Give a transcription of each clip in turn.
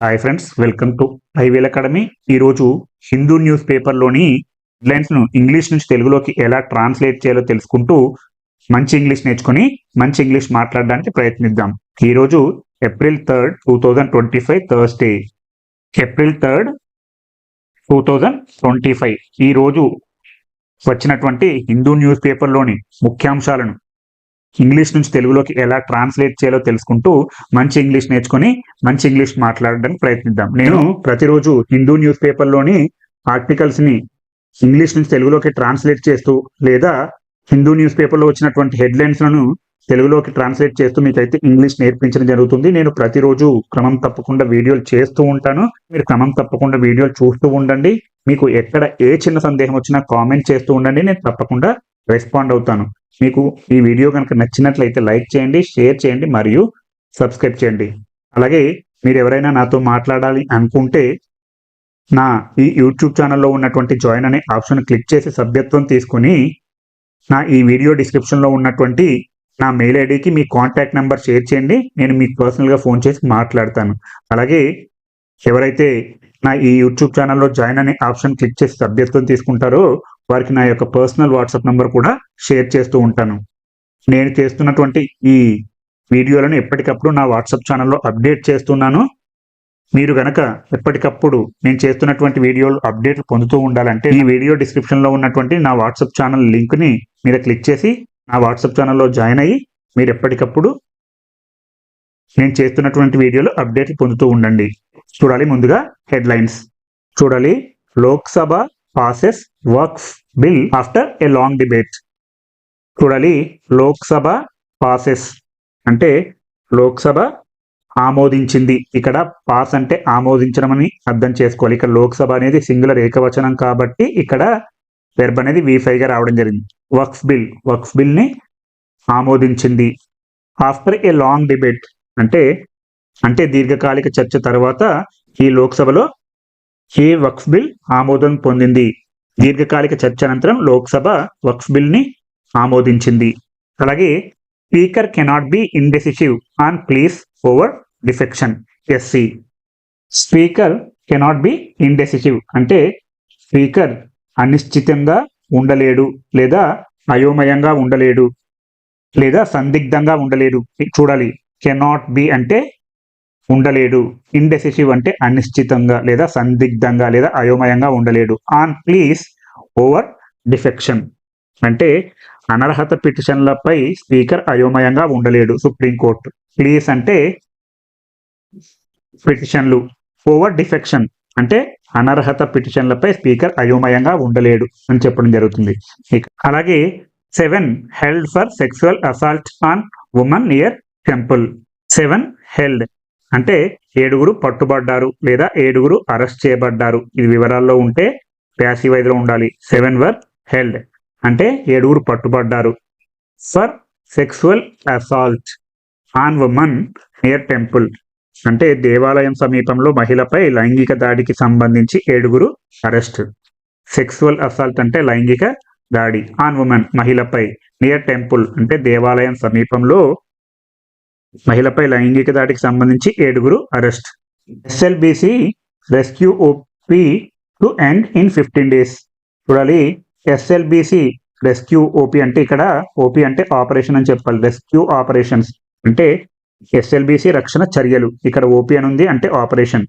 Hi friends welcome to ఐవేల్ academy ఈరోజు Hindu news పేపర్లోని హెడ్లైన్స్ను ఇంగ్లీష్ నుంచి తెలుగులోకి ఎలా ట్రాన్స్లేట్ చేయాలో తెలుసుకుంటూ మంచి ఇంగ్లీష్ నేర్చుకుని మంచి ఇంగ్లీష్ మాట్లాడడానికి ప్రయత్నిద్దాం. ఈరోజు April third two thousand twenty five Thursday April third two thousand twenty five ఈరోజు వచ్చినటువంటి హిందూ న్యూస్ పేపర్లోని ముఖ్యాంశాలను ఇంగ్లీష్ నుంచి తెలుగులోకి ఎలా ట్రాన్స్లేట్ చేయాలో తెలుసుకుంటూ మంచి ఇంగ్లీష్ నేర్చుకుని మంచి ఇంగ్లీష్ మాట్లాడడానికి ప్రయత్నిద్దాం. నేను ప్రతిరోజు హిందూ న్యూస్ పేపర్లోని ఆర్టికల్స్ని ఇంగ్లీష్ నుంచి తెలుగులోకి ట్రాన్స్లేట్ చేస్తూ లేదా హిందూ న్యూస్ పేపర్లో వచ్చినటువంటి హెడ్లైన్స్లను తెలుగులోకి ట్రాన్స్లేట్ చేస్తూ మీకైతే ఇంగ్లీష్ నేర్పించడం జరుగుతుంది. నేను ప్రతిరోజు క్రమం తప్పకుండా వీడియోలు చేస్తూ ఉంటాను. మీరు క్రమం తప్పకుండా వీడియోలు చూస్తూ ఉండండి. మీకు ఎక్కడ ఏ చిన్న సందేహం వచ్చినా కామెంట్ చేస్తూ ఉండండి. నేను తప్పకుండా రెస్పాండ్ అవుతాను. మీకు ఈ వీడియో కనుక నచ్చినట్లయితే లైక్ చేయండి షేర్ చేయండి మరియు సబ్స్క్రైబ్ చేయండి. అలాగే మీరు ఎవరైనా నాతో మాట్లాడాలి అనుకుంటే నా ఈ యూట్యూబ్ ఛానల్లో ఉన్నటువంటి జాయిన్ అనే ఆప్షన్ క్లిక్ చేసి సభ్యత్వం తీసుకుని నా ఈ వీడియో డిస్క్రిప్షన్లో ఉన్నటువంటి నా మెయిల్ ఐడికి మీ కాంటాక్ట్ నెంబర్ షేర్ చేయండి నేను మీకు పర్సనల్గా ఫోన్ చేసి మాట్లాడతాను. అలాగే ఎవరైతే నా ఈ యూట్యూబ్ ఛానల్లో జాయిన్ అనే ఆప్షన్ క్లిక్ చేసి సభ్యత్వం తీసుకుంటారో వారికి నా యొక్క పర్సనల్ వాట్సాప్ నంబర్ కూడా షేర్ చేస్తూ ఉంటాను. నేను చేస్తున్నటువంటి ఈ వీడియోలను ఎప్పటికప్పుడు నా వాట్సాప్ ఛానల్లో అప్డేట్ చేస్తున్నాను. మీరు గనక ఎప్పటికప్పుడు నేను చేస్తున్నటువంటి వీడియోలు అప్డేట్ పొందుతూ ఉండాలంటే ఈ వీడియో డిస్క్రిప్షన్లో ఉన్నటువంటి నా వాట్సాప్ ఛానల్ లింక్ని మీరు క్లిక్ చేసి నా వాట్సాప్ ఛానల్లో జాయిన్ అయ్యి మీరు ఎప్పటికప్పుడు నేను చేస్తున్నటువంటి వీడియోలు అప్డేట్ పొందుతూ ఉండండి. చూడాలి ముందుగా హెడ్లైన్స్. చూడాలి Lok Sabha passes works bill after a long debate చూడాలి లోక్సభ పాసెస్ అంటే లోక్సభ ఆమోదించింది. ఇక్కడ పాస్ అంటే ఆమోదించడం అని అర్థం చేసుకోవాలి. ఇక్కడ లోక్సభ అనేది సింగులర్ ఏకవచనం కాబట్టి ఇక్కడ వెర్బ్ అనేది వి రావడం జరిగింది. వక్స్ బిల్ వక్స్ బిల్ని ఆమోదించింది. ఆఫ్టర్ ఏ లాంగ్ డిబేట్ అంటే అంటే దీర్ఘకాలిక చర్చ తర్వాత ఈ లోక్సభలో ఈ వక్ఫ్ బిల్ ఆమోదం పొందింది? దీర్ఘకాలిక చర్చ అనంతరం లోక్సభ వక్ఫ్ బిల్ని ఆమోదించింది. అలాగే speaker cannot be indecisive on pleas over defection SC. Speaker cannot be indecisive అంటే స్పీకర్ అనిశ్చితంగా ఉండలేడు లేదా అయోమయంగా ఉండలేడు లేదా సందిగ్ధంగా ఉండలేడు. చూడాలి కెనాట్ బి అంటే ఉండలేడు. ఇండెసిసివ్ అంటే అనిశ్చితంగా లేదా సందిగ్ధంగా లేదా అయోమయంగా ఉండలేడు. On pleas over defection. అంటే అనర్హత పిటిషన్లపై స్పీకర్ అయోమయంగా ఉండలేడు సుప్రీంకోర్టు ప్లీజ్ అంటే పిటిషన్లు. ఓవర్ డిఫెక్షన్ అంటే అనర్హత పిటిషన్లపై స్పీకర్ అయోమయంగా ఉండలేడు అని చెప్పడం జరుగుతుంది. అలాగే seven held for sexual assault on women near temple. Seven held అంటే ఏడుగురు పట్టుబడ్డారు లేదా ఏడుగురు అరెస్ట్ చేయబడ్డారు. ఇది వివరాల్లో ఉంటే ప్యాసివైజ్లో ఉండాలి. సెవెన్ వర్ హెల్డ్ అంటే ఏడుగురు పట్టుబడ్డారు. For sexual assault on woman near temple అంటే దేవాలయం సమీపంలో మహిళపై లైంగిక దాడికి సంబంధించి ఏడుగురు అరెస్ట్. సెక్సువల్ అసాల్ట్ అంటే లైంగిక దాడి. ఆన్ ఉమెన్ మహిళపై నియర్ టెంపుల్ అంటే దేవాలయం సమీపంలో మహిళపై లైంగిక దాడికి సంబంధించి ఏడుగురు arrest. SLBC rescue OP to end in fifteen days. చూడాలి ఎస్ఎల్బిసి రెస్క్యూ ఓపీ అంటే ఇక్కడ ఓపీ అంటే ఆపరేషన్ అని చెప్పాలి. రెస్క్యూ ఆపరేషన్స్ అంటే ఎస్ఎల్బిసి రక్షణ చర్యలు. ఇక్కడ ఓపీ అని ఉంది అంటే operation.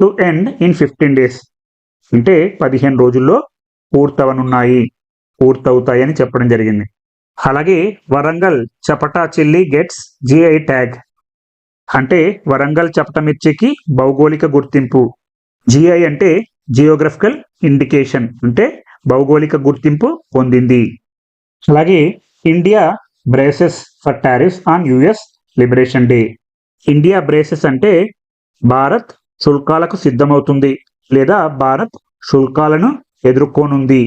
To end in fifteen days. అంటే పదిహేను రోజుల్లో పూర్తవనున్నాయి. పూర్తవుతాయి అని చెప్పడం జరిగింది. అలాగే Warangal chapata chilli gets GI tag. అంటే వరంగల్ చపటమిర్చికి భౌగోళిక గుర్తింపు. జిఐ అంటే జియోగ్రఫికల్ ఇండికేషన్ అంటే భౌగోళిక గుర్తింపు పొందింది. అలాగే India braces for tariffs on US liberation day. India braces అంటే భారత్ శుల్కాలకు సిద్ధమవుతుంది లేదా భారత్ శుల్కాలను ఎదుర్కోనుంది.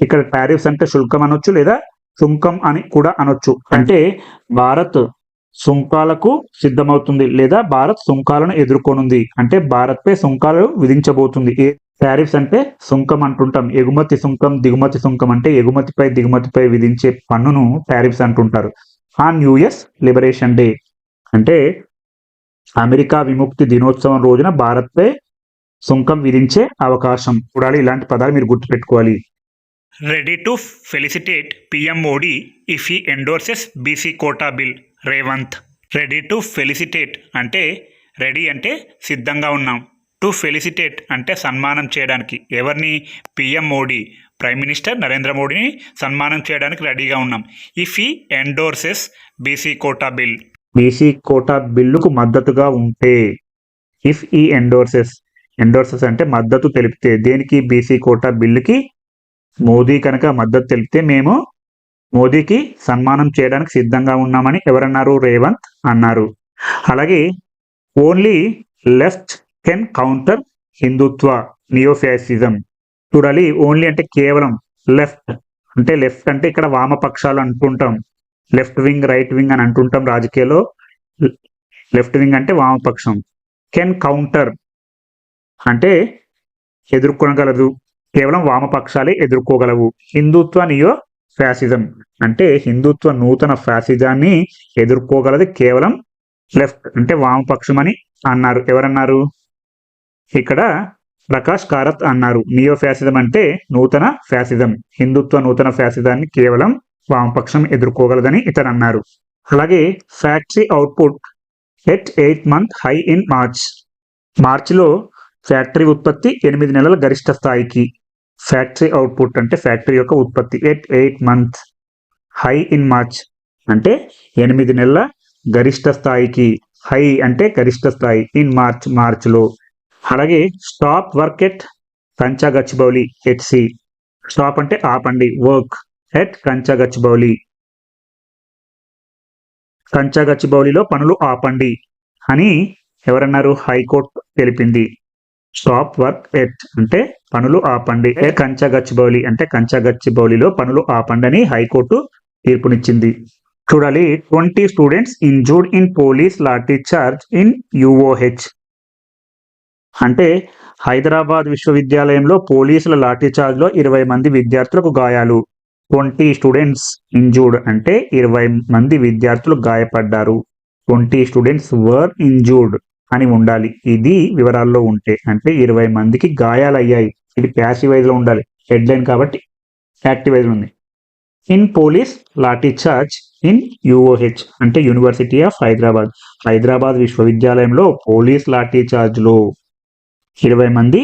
ఇక్కడ టారిఫ్స్ అంటే శుల్కం అనొచ్చు లేదా సుంకం అని కూడా అనొచ్చు. అంటే భారత్ సుంకాలకు సిద్ధమవుతుంది లేదా భారత్ సుంకాలను ఎదుర్కొనుంది. అంటే భారత్ పై సుంకాలు విధించబోతుంది. టారిఫ్స్ అంటే సుంకం అంటుంటాం. ఎగుమతి సుంకం దిగుమతి సుంకం అంటే ఎగుమతిపై దిగుమతిపై విధించే పన్నును టారిఫ్స్ అంటుంటారు. On US liberation day. అంటే అమెరికా విముక్తి దినోత్సవం రోజున భారత్పై సుంకం విధించే అవకాశం. చూడాలి ఇలాంటి పదాలు మీరు గుర్తుపెట్టుకోవాలి. Ready to felicitate PM Modi if he endorses BC quota bill Revanth ready to felicitate అంటే రెడీ అంటే సిద్ధంగా ఉన్నాం. టు ఫెలిసిటేట్ అంటే సన్మానం చేయడానికి. ఎవరిని? PM Modi prime minister Narendra మోడీని సన్మానం చేయడానికి రెడీగా ఉన్నాం. If he endorses BC quota bill BC quota బిల్లుకు మద్దతుగా ఉంటే ఇఫ్ ఈ ఎండోర్సెస్ ఎండోర్సెస్ అంటే మద్దతు తెలిపితే దేనికి? బీసీ కోటా బిల్లుకి మోదీ కనుక మద్దతు తెలిపితే మేము మోదీకి సన్మానం చేయడానికి సిద్ధంగా ఉన్నామని ఎవరన్నారు? రేవంత్ అన్నారు. అలాగే only left can counter Hindutva neofascism. చూడాలి ఓన్లీ అంటే కేవలం లెఫ్ట్. అంటే లెఫ్ట్ అంటే ఇక్కడ వామపక్షాలు అంటుంటాం. లెఫ్ట్ వింగ్ రైట్ వింగ్ అని అంటుంటాం రాజకీయాల్లో. లెఫ్ట్ వింగ్ అంటే వామపక్షం కెన్ కౌంటర్ అంటే ఎదుర్కొనగలదు. కేవలం వామపక్షాలే ఎదుర్కోగలవు. హిందుత్వ నియో ఫ్యాసిజం. అంటే హిందుత్వ నూతన ఫ్యాసిజాన్ని ఎదుర్కోగలది కేవలం లెఫ్ట్ అంటే వామపక్షం అని అన్నారు. ఎవరన్నారు? ఇక్కడ ప్రకాష్ కారత్ అన్నారు. నియో ఫ్యాసిజం అంటే నూతన ఫ్యాసిజం. హిందుత్వ నూతన ఫ్యాసిజాన్ని కేవలం వామపక్షం ఎదుర్కోగలదని ఇతను అన్నారు అలాగే factory output at eighth month high in March. మార్చిలో ఫ్యాక్టరీ ఉత్పత్తి ఎనిమిది నెలల గరిష్ట స్థాయికి. ఫ్యాక్టరీ అవుట్పుట్ అంటే ఫ్యాక్టరీ యొక్క ఉత్పత్తి. At eight month high in March అంటే ఎనిమిది నెలల గరిష్ట స్థాయికి. హై అంటే గరిష్ట స్థాయి ఇన్ మార్చ్ మార్చ్లో అలాగే stop work at Kancha Gachibowli HC stop అంటే ఆపండి. వర్క్ ఎట్ కంచా గచ్చిబౌలి కంచా గచ్చిబౌలిలో పనులు ఆపండి అని ఎవరన్నారు? హైకోర్టు తెలిపింది. స్టాప్ వర్క్ ఎట్ అంటే పనులు ఆపండి. ఏ కంచా అంటే కంచగచ్చిబౌలిలో పనులు ఆపండి అని హైకోర్టు తీర్పునిచ్చింది. చూడాలి twenty students injured in police lathi charge in UOH అంటే హైదరాబాద్ విశ్వవిద్యాలయంలో పోలీసుల లాఠీ చార్జ్లో ఇరవై మంది విద్యార్థులకు గాయాలు. ట్వంటీ స్టూడెంట్స్ ఇంజూర్డ్ అంటే ఇరవై మంది విద్యార్థులు గాయపడ్డారు. Twenty students were injured. అని ఉండాలి. ఇది వివరాల్లో ఉంటే అంటే ఇరవై మందికి గాయాలయ్యాయి. ఇది ప్యాసివైజ్లో ఉండాలి. హెడ్ లైన్ కాబట్టి యాక్టివైజ్ ఉంది. In police lathi charge in UOH అంటే యూనివర్సిటీ ఆఫ్ హైదరాబాద్ హైదరాబాద్ విశ్వవిద్యాలయంలో పోలీస్ లాఠీ చార్జ్లో ఇరవై మంది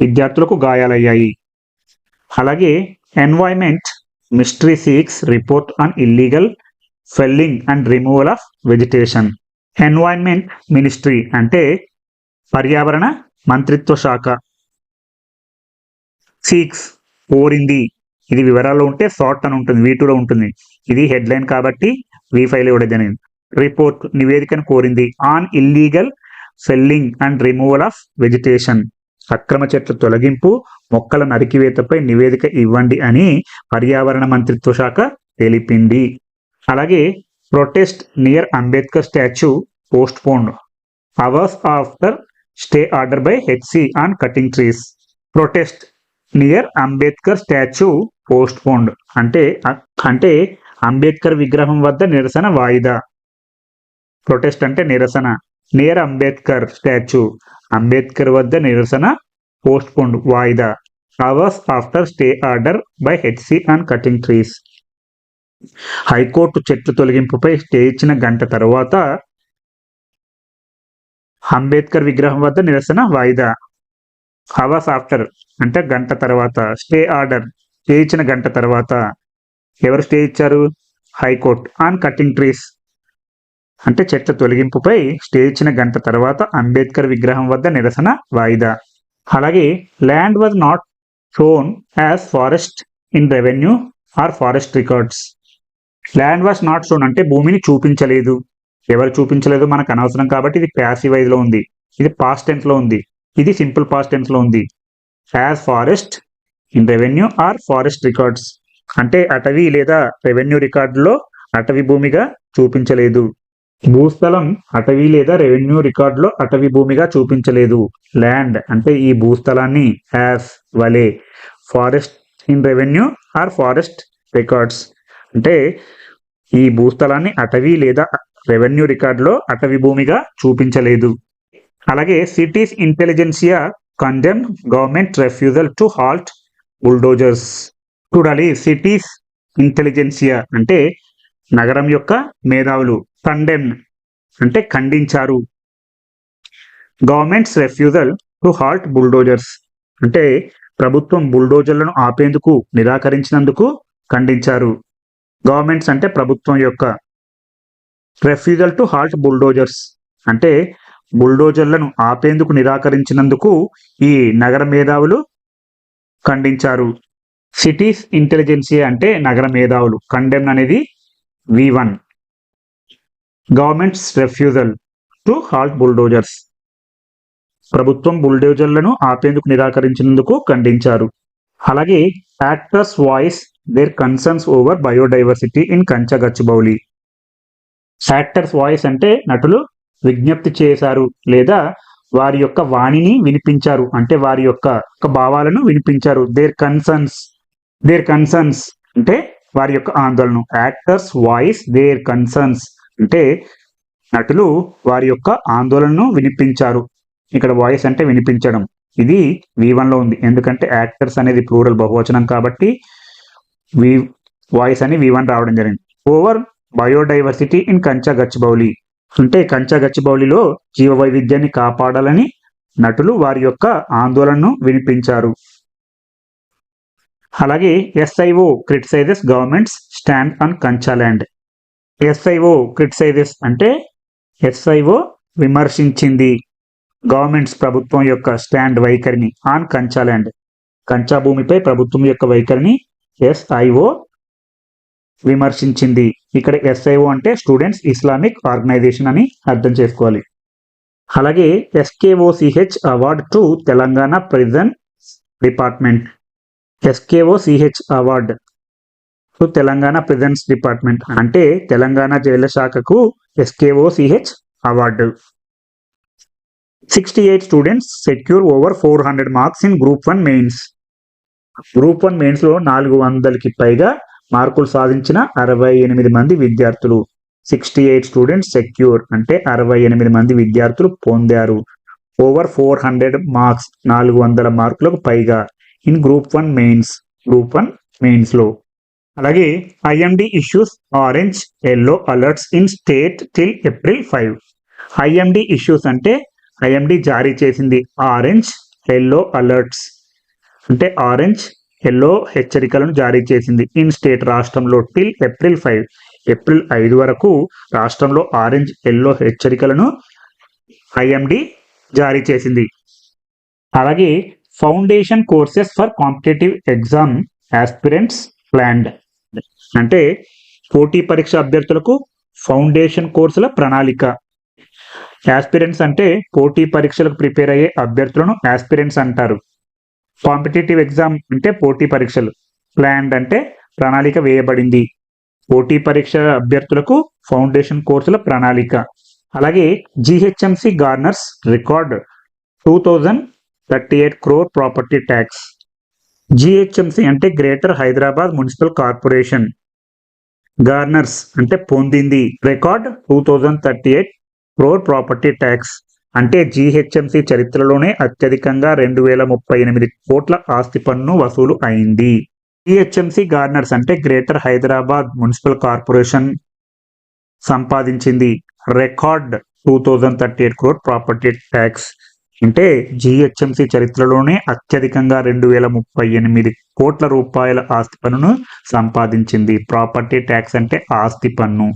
విద్యార్థులకు గాయాలయ్యాయి. అలాగే environment ministry seeks report on illegal felling and removal of vegetation environment ministry అంటే పర్యావరణ మంత్రిత్వ శాఖ. సీక్స్ కోరింది. ఇది వివరాల్లో ఉంటే షార్ట్ అని ఉంటుంది వీటూలో ఉంటుంది. ఇది హెడ్ లైన్ కాబట్టి వి ఫైవ్ ఇవ్వడం జరిగింది రిపోర్ట్ నివేదికను కోరింది. On illegal felling and removal of vegetation అక్రమ చెట్ల తొలగింపు మొక్కల నరికివేతపై నివేదిక ఇవ్వండి అని పర్యావరణ మంత్రిత్వ శాఖ తెలిపింది. అలాగే protest near Ambedkar statue postponed hours after stay order by HC on cutting trees protest near Ambedkar statue postponed అంటే అంటే అంబేద్కర్ విగ్రహం వద్ద నిరసన వాయిదా. ప్రొటెస్ట్ అంటే నిరసన. నియర్ అంబేద్కర్ స్టాచ్యూ అంబేద్కర్ వద్ద నిరసన పోస్ట్ పోన్డ్ వాయిదా hours after stay order by HC on cutting trees high court చెట్ల తొలగింపుపై స్టే ఇచ్చిన గంట తర్వాత అంబేద్కర్ విగ్రహం వద్ద నిరసన వాయిదా. హవాస్ ఆఫ్టర్ అంటే గంట తర్వాత స్టే ఆర్డర్ స్టే ఇచ్చిన గంట తర్వాత. ఎవరు స్టే ఇచ్చారు? హైకోర్టు. ఆన్ కటింగ్ ట్రీస్ అంటే చెట్ల తొలగింపుపై స్టే ఇచ్చిన గంట తర్వాత అంబేద్కర్ విగ్రహం వద్ద నిరసన వాయిదా. అలాగే land was not shown as forest in revenue or forest records. Land was not shown అంటే భూమిని చూపించలేదు. ఎవరు చూపించలేదు మనకు అనవసరం కాబట్టి ఇది ప్యాసివ్లో ఉంది. ఇది పాస్ట్లో ఉంది. ఇది సింపుల్ పాస్ట్లో ఉంది. As forest in revenue or forest records అంటే అటవీ లేదా రెవెన్యూ రికార్డులో అటవీ భూమిగా చూపించలేదు. భూస్థలం అటవీ లేదా రెవెన్యూ రికార్డులో అటవీ భూమిగా చూపించలేదు. ల్యాండ్ అంటే ఈ భూస్థలాన్ని యాజ్ వలే. Forest in revenue or forest records అంటే ఈ భూస్థలాన్ని అటవీ లేదా రెవెన్యూ రికార్డులో అటవీ భూమిగా చూపించలేదు. అలాగే cities intelligentsia condemn government refusal to halt bulldozers చూడాలి సిటీస్ ఇంటెలిజెన్సియా అంటే నగరం యొక్క మేధావులు కండెమ్ అంటే ఖండించారు. Government's refusal to halt bulldozers అంటే ప్రభుత్వం బుల్డోజర్లను ఆపేందుకు నిరాకరించినందుకు ఖండించారు. గవర్నమెంట్స్ అంటే ప్రభుత్వం యొక్క రెఫ్యూజల్ టు హాల్ట్ బుల్డోజర్స్. అంటే బుల్డోజర్లను ఆపేందుకు నిరాకరించినందుకు ఈ నగర మేధావులు ఖండించారు. సిటీస్ ఇంటెలిజెన్సీ అంటే నగర మేధావులు. కండెమ్ అనేది వి one. Government's refusal to halt bulldozers. ప్రభుత్వం బుల్డోజర్లను ఆపేందుకు నిరాకరించినందుకు ఖండించారు. అలాగే actors voice their concerns over biodiversity in Kancha Gachibowli actors voice అంటే నటులు విజ్ఞప్తి చేశారు లేదా వారి యొక్క వాణిని వినిపించారు అంటే వారి యొక్క యొక్క భావాలను వినిపించారు. దేర్ కన్సర్న్స్ దేర్ కన్సర్న్స్ అంటే వారి యొక్క ఆందోళన యాక్టర్స్ వాయిస్ దేర్ కన్సర్న్స్ అంటే నటులు వారి యొక్క ఆందోళనను వినిపించారు. ఇక్కడ వాయిస్ అంటే వినిపించడం. ఇది వి లో ఉంది. ఎందుకంటే యాక్టర్స్ అనేది ప్లూరల్ బహువచనం కాబట్టి వి వాయిస్ అని వి వన్ రావడం జరిగింది. Over biodiversity in Kancha Gachibowli అంటే కంచా గచ్చిబౌలిలో జీవ వైవిధ్యాన్ని కాపాడాలని నటులు వారి యొక్క ఆందోళనను వినిపించారు. అలాగే SIO criticises government's stand on Kancha land SIO criticises అంటే ఎస్ఐఓ విమర్శించింది గవర్నమెంట్స్ ప్రభుత్వం యొక్క స్టాండ్ వైఖరిని ఆన్ కంచా ల్యాండ్ కంచా భూమిపై ప్రభుత్వం యొక్క వైఖరిని ఎస్ఐఓ విమర్శించింది. ఇక్కడ ఎస్ఐఓ అంటే స్టూడెంట్స్ ఇస్లామిక్ ఆర్గనైజేషన్ అని అర్థం చేసుకోవాలి. అలాగే SKOCH award to Telangana prison department. SKOCH award to Telangana prisons department అంటే తెలంగాణ జైళ్ళ శాఖకు SKOCH award. Sixty eight students secure over four hundred marks in group one mains. Group one మెయిన్స్లో నాలుగు వందలకి పైగా మార్కులు సాధించిన అరవై ఎనిమిది మంది విద్యార్థులు. సిక్స్టీ ఎయిట్ స్టూడెంట్స్ సెక్యూర్ అంటే అరవై ఎనిమిది మంది విద్యార్థులు పొందారు. ఓవర్ ఫోర్ హండ్రెడ్ మార్క్స్ నాలుగు వందల మార్కులకు పైగా in group one mains group one మెయిన్స్లో. అలాగే IMD issues orange yellow alerts in state till April five. IMD issues అంటే ఐఎండి జారీ చేసింది ఆరెంజ్ ఎల్లో అలర్ట్స్. అంటే ఆరెంజ్ ఎల్లో హెచ్చరికలను జారీ చేసింది. ఇన్ స్టేట్ రాష్ట్రంలో టిల్ ఏప్రిల్ ఫైవ్ ఏప్రిల్ ఐదు వరకు రాష్ట్రంలో ఆరెంజ్ ఎల్లో హెచ్చరికలను ఐఎండి జారీ చేసింది. అలాగే foundation courses for competitive exam aspirants planned. అంటే పోటీ పరీక్ష అభ్యర్థులకు ఫౌండేషన్ కోర్సుల ప్రణాళిక. యాస్పిరెంట్స్ అంటే పోటీ పరీక్షలకు ప్రిపేర్ అయ్యే అభ్యర్థులను యాస్పిరెంట్స్ అంటారు. కాంపిటేటివ్ ఎగ్జామ్ అంటే పోటీ పరీక్షలు. ప్లాన్డ్ అంటే ప్రణాళిక వేయబడింది. పోటీ పరీక్ష అభ్యర్థులకు ఫౌండేషన్ కోర్సుల ప్రణాళిక. అలాగే GHMC garners record two thousand thirty eight crore property tax GHMC అంటే greater Hyderabad municipal corporation. Garners అంటే పొందింది. Record two thousand thirty eight crore property tax అంటే జీహెచ్ఎంసీ చరిత్రలోనే అత్యధికంగా రెండు వేల ముప్పై ఎనిమిది కోట్ల ఆస్తి పన్ను వసూలు అయింది. జీహెచ్ఎంసీ గార్నర్స్ అంటే గ్రేటర్ హైదరాబాద్ మున్సిపల్ కార్పొరేషన్ సంపాదించింది. Record two thousand thirty eight crore property tax అంటే జీహెచ్ఎంసీ చరిత్రలోనే అత్యధికంగా రెండు వేల ముప్పై ఎనిమిది కోట్ల రూపాయల ఆస్తి పన్నును సంపాదించింది. ప్రాపర్టీ ట్యాక్స్ అంటే ఆస్తి పన్ను.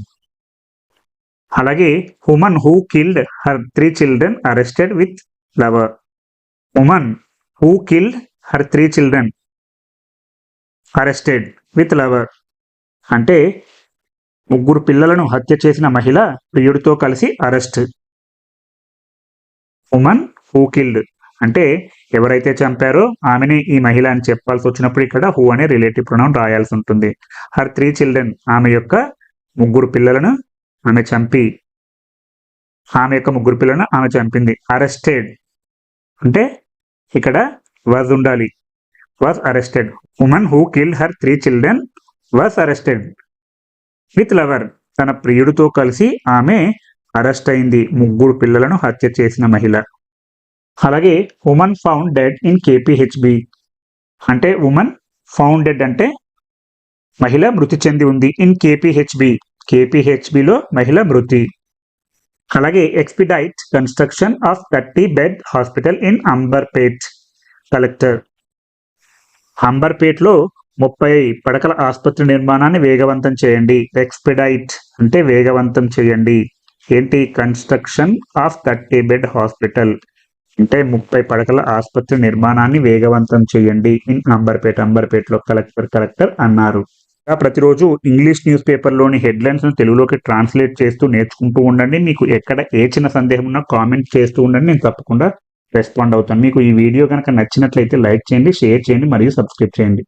అలాగే woman who killed her three children arrested with lover woman who killed her three children arrested with lover అంటే ముగ్గురు పిల్లలను హత్య చేసిన మహిళ ప్రియుడితో కలిసి అరెస్ట్ ఉమన్ హూ కిల్డ్ అంటే ఎవరైతే చంపారో ఆమెని ఈ మహిళ అని చెప్పాల్సి వచ్చినప్పుడు ఇక్కడ హూ అనే రిలేటివ్ ప్రొనౌన్ రాయాల్సి ఉంటుంది. హర్ త్రీ చిల్డ్రన్ ఆమె యొక్క ముగ్గురు పిల్లలను ఆమె చంపి ఆమె యొక్క ముగ్గురు పిల్లలను ఆమె చంపింది. అరెస్టెడ్ అంటే ఇక్కడ వాజ్ ఉండాలి. Was arrested women who kill her three children was arrested with lover తన ప్రియుడితో కలిసి ఆమె అరెస్ట్ అయింది. ముగ్గురు పిల్లలను హత్య చేసిన మహిళ. అలాగే women found dead in KPHB అంటే ఉమెన్ ఫౌండెడ్ అంటే మహిళ మృతి చెంది ఉంది. ఇన్ కేపీహెచ్బి కేపీహెచ్బిలో మహిళ మృతి. అలాగే expedite construction of thirty bed hospital in Amberpet collector అంబర్పేట్లో ముప్పై పడకల ఆసుపత్రి నిర్మాణాన్ని వేగవంతం చేయండి. ఎక్స్పిడైట్ అంటే వేగవంతం చేయండి. ఏంటి? Construction of thirty bed hospital అంటే ముప్పై పడకల ఆసుపత్రి నిర్మాణాన్ని వేగవంతం చేయండి. ఇన్ అంబర్పేట్ అంబర్పేట్లో కలెక్టర్ కలెక్టర్ అన్నారు. ప్రతిరోజు ఇంగ్లీష్ న్యూస్ పేపర్లోని హెడ్లైన్స్ను తెలుగులోకి ట్రాన్స్లేట్ చేస్తూ నేర్చుకుంటూ ఉండండి. మీకు ఎక్కడ ఏ చిన్న సందేహం ఉన్నా కామెంట్ చేస్తూ ఉండండి. నేను తప్పకుండా రెస్పాండ్ అవుతాను. మీకు ఈ వీడియో కనుక నచ్చినట్లయితే లైక్ చేయండి షేర్ చేయండి మరియు సబ్స్క్రైబ్ చేయండి.